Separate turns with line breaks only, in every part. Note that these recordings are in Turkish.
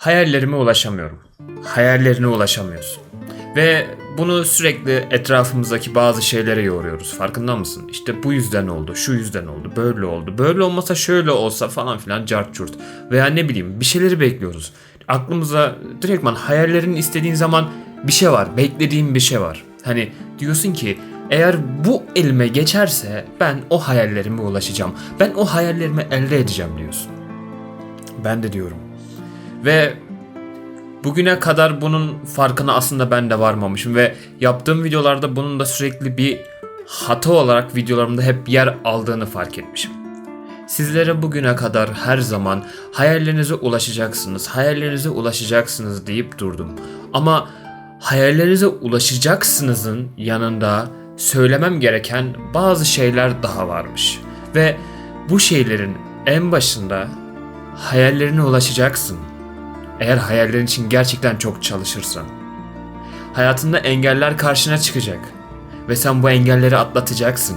Hayallerime ulaşamıyorum. Hayallerine ulaşamıyorsun. Ve bunu sürekli etrafımızdaki bazı şeylere yoruyoruz. Farkında mısın? İşte bu yüzden oldu, şu yüzden oldu, böyle oldu. Böyle olmasa şöyle olsa falan filan cart curt. Veya ne bileyim bir şeyleri bekliyoruz. Aklımıza direktman hayallerini istediğin zaman bir şey var, beklediğin bir şey var. Hani diyorsun ki eğer bu elime geçerse ben o hayallerime ulaşacağım. Ben o hayallerimi elde edeceğim diyorsun. Ben de diyorum. Ve bugüne kadar bunun farkına aslında ben de varmamışım ve yaptığım videolarda bunun da sürekli bir hata olarak videolarımda hep yer aldığını fark etmişim. Sizlere bugüne kadar her zaman hayallerinize ulaşacaksınız, hayallerinize ulaşacaksınız deyip durdum. Ama hayallerinize ulaşacaksınızın yanında söylemem gereken bazı şeyler daha varmış. Ve bu şeylerin en başında hayallerine ulaşacaksın. Eğer hayallerin için gerçekten çok çalışırsan. Hayatında engeller karşına çıkacak ve sen bu engelleri atlatacaksın.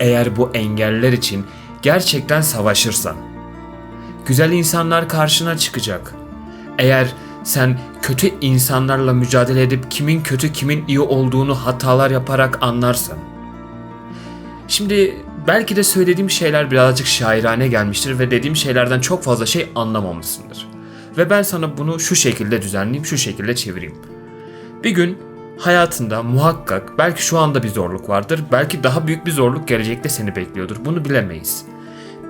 Eğer bu engeller için gerçekten savaşırsan. Güzel insanlar karşına çıkacak. Eğer sen kötü insanlarla mücadele edip kimin kötü kimin iyi olduğunu hatalar yaparak anlarsan. Şimdi belki de söylediğim şeyler birazcık şairane gelmiştir ve dediğim şeylerden çok fazla şey anlamamışsındır. Ve ben sana bunu şu şekilde düzenleyeyim, şu şekilde çevireyim. Bir gün hayatında muhakkak belki şu anda bir zorluk vardır, belki daha büyük bir zorluk gelecekte seni bekliyordur. Bunu bilemeyiz.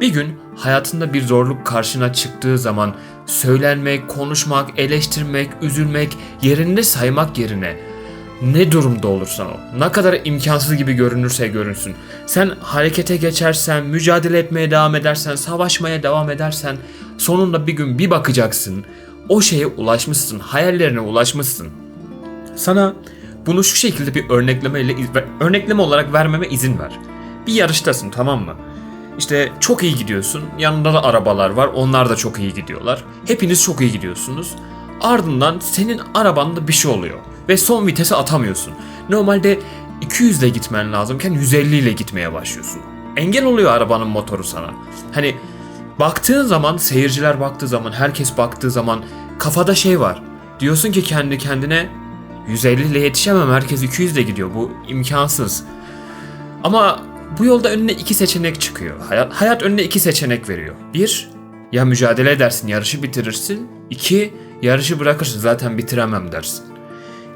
Bir gün hayatında bir zorluk karşına çıktığı zaman söylenmek, konuşmak, eleştirmek, üzülmek, yerinde saymak yerine ne durumda olursan ol, ne kadar imkansız gibi görünürse görünsün. Sen harekete geçersen, mücadele etmeye devam edersen, savaşmaya devam edersen sonunda bir gün bir bakacaksın. O şeye ulaşmışsın, hayallerine ulaşmışsın. Sana bunu şu şekilde bir örneklemeyle örnekleme olarak vermeme izin ver. Bir yarıştasın tamam mı? İşte çok iyi gidiyorsun. Yanında da arabalar var. Onlar da çok iyi gidiyorlar. Hepiniz çok iyi gidiyorsunuz. Ardından senin arabanda bir şey oluyor ve son vitese atamıyorsun. Normalde 200 ile gitmen lazımken 150 ile gitmeye başlıyorsun. Engel oluyor arabanın motoru sana. Hani baktığın zaman, seyirciler baktığı zaman, herkes baktığı zaman kafada şey var. Diyorsun ki kendi kendine 150 ile yetişemem herkes 200 ile gidiyor bu imkansız. Ama bu yolda önüne iki seçenek çıkıyor. Hayat, hayat önüne iki seçenek veriyor. Bir, ya mücadele edersin yarışı bitirirsin. İki, yarışı bırakırsın zaten bitiremem dersin.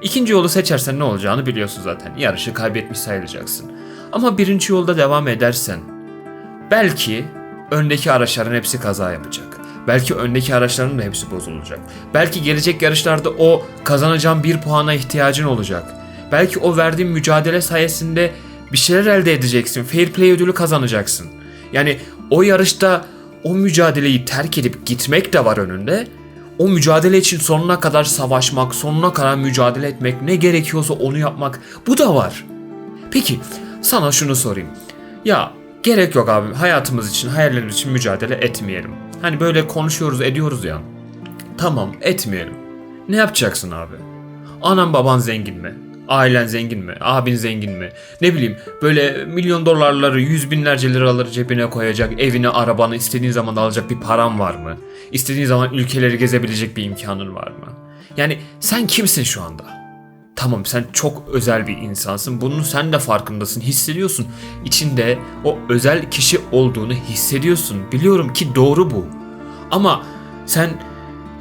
İkinci yolu seçersen ne olacağını biliyorsun zaten. Yarışı kaybetmiş sayılacaksın. Ama birinci yolda devam edersen belki öndeki araçların hepsi kaza yapacak. Belki öndeki araçların da hepsi bozulacak. Belki gelecek yarışlarda o kazanacağın bir puana ihtiyacın olacak. Belki o verdiğin mücadele sayesinde bir şeyler elde edeceksin. Fair play ödülü kazanacaksın. Yani o yarışta o mücadeleyi terk edip gitmek de var önünde. O mücadele için sonuna kadar savaşmak, sonuna kadar mücadele etmek, ne gerekiyorsa onu yapmak bu da var. Peki sana şunu sorayım. Ya gerek yok abi hayatımız için, hayallerimiz için mücadele etmeyelim. Hani böyle konuşuyoruz, ediyoruz ya. Tamam, etmeyelim. Ne yapacaksın abi? Anan baban zengin mi? Ailen zengin mi? Abin zengin mi? Ne bileyim böyle milyon dolarları, yüz binlerce liraları cebine koyacak, evini, arabanı istediğin zaman alacak bir param var mı? İstediğin zaman ülkeleri gezebilecek bir imkanın var mı? Yani sen kimsin şu anda? Tamam sen çok özel bir insansın. Bunun sen de farkındasın, hissediyorsun. İçinde o özel kişi olduğunu hissediyorsun. Biliyorum ki doğru bu. Ama sen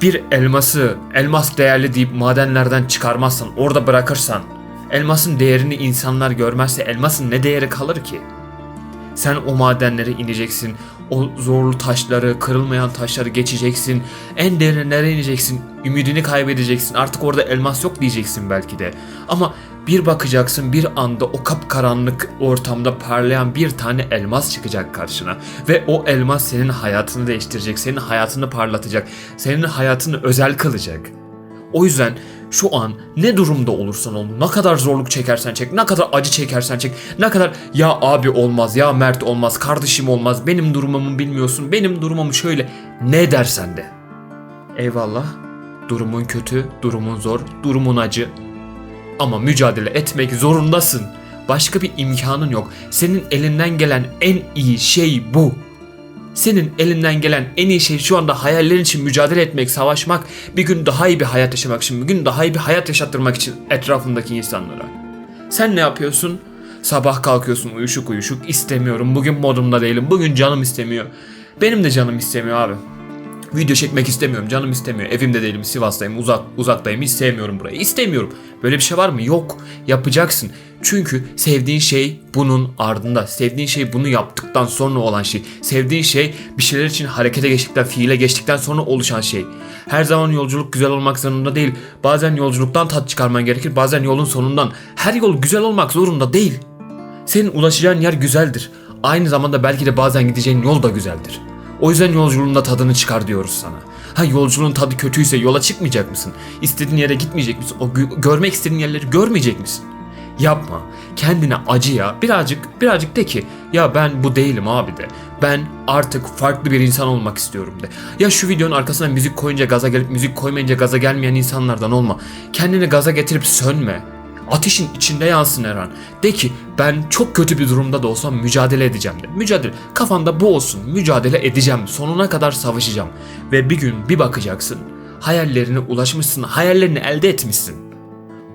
bir elması elmas değerli deyip madenlerden çıkarmazsan, orada bırakırsan, elmasın değerini insanlar görmezse elmasın ne değeri kalır ki? Sen o madenlere ineceksin, o zorlu taşları, kırılmayan taşları geçeceksin, en derinlere ineceksin, ümidini kaybedeceksin, artık orada elmas yok diyeceksin belki de. Ama bir bakacaksın bir anda o kapkaranlık ortamda parlayan bir tane elmas çıkacak karşına. Ve o elmas senin hayatını değiştirecek, senin hayatını parlatacak, senin hayatını özel kılacak. O yüzden şu an ne durumda olursan ol, ne kadar zorluk çekersen çek, ne kadar acı çekersen çek, ne kadar ya abi olmaz, ya Mert olmaz, kardeşim olmaz, benim durumumu bilmiyorsun, benim durumumu şöyle ne dersen de. Eyvallah, durumun kötü, durumun zor, durumun acı, ama mücadele etmek zorundasın. Başka bir imkanın yok. Senin elinden gelen en iyi şey bu. Senin elinden gelen en iyi şey şu anda hayallerin için mücadele etmek, savaşmak, bir gün daha iyi bir hayat yaşamak için, bir gün daha iyi bir hayat yaşattırmak için etrafındaki insanlara. Sen ne yapıyorsun? Sabah kalkıyorsun uyuşuk uyuşuk istemiyorum. Bugün modumda değilim. Bugün canım istemiyor. Benim de canım istemiyor abi. Video çekmek istemiyorum. Canım istemiyor. Evimde değilim. Sivas'tayım. Uzak uzaktayım. Hiç sevmiyorum burayı. İstemiyorum. Böyle bir şey var mı? Yok. Yapacaksın. Çünkü sevdiğin şey bunun ardında. Sevdiğin şey bunu yaptıktan sonra olan şey. Sevdiğin şey bir şeyler için harekete geçtikten, fiile geçtikten sonra oluşan şey. Her zaman yolculuk güzel olmak zorunda değil. Bazen yolculuktan tat çıkarman gerekir. Bazen yolun sonundan. Her yol güzel olmak zorunda değil. Senin ulaşacağın yer güzeldir. Aynı zamanda belki de bazen gideceğin yol da güzeldir. O yüzden yolculuğunda tadını çıkar diyoruz sana. Ha yolculuğun tadı kötüyse yola çıkmayacak mısın? İstediğin yere gitmeyecek misin? O gö- görmek istediğin yerleri görmeyecek misin? Yapma. Kendine acıya birazcık birazcık de ki ya ben bu değilim abi de. Ben artık farklı bir insan olmak istiyorum de. Ya şu videonun arkasına müzik koyunca gaza gelip müzik koymayınca gaza gelmeyen insanlardan olma. Kendini gaza getirip sönme. Ateşin içinde yansın her an. De ki ben çok kötü bir durumda da olsam mücadele edeceğim de. Mücadele. Kafanda bu olsun. Mücadele edeceğim. Sonuna kadar savaşacağım. Ve bir gün bir bakacaksın. Hayallerine ulaşmışsın. Hayallerini elde etmişsin.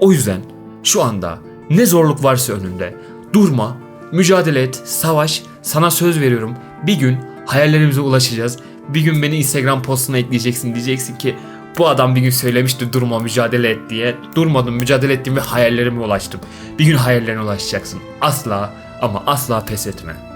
O yüzden şu anda ne zorluk varsa önünde durma, mücadele et, savaş. Sana söz veriyorum. Bir gün hayallerimize ulaşacağız. Bir gün beni Instagram postuna ekleyeceksin. Diyeceksin ki bu adam bir gün söylemişti durma mücadele et diye. Durmadım mücadele ettim ve hayallerime ulaştım. Bir gün hayallerine ulaşacaksın. Asla ama asla pes etme.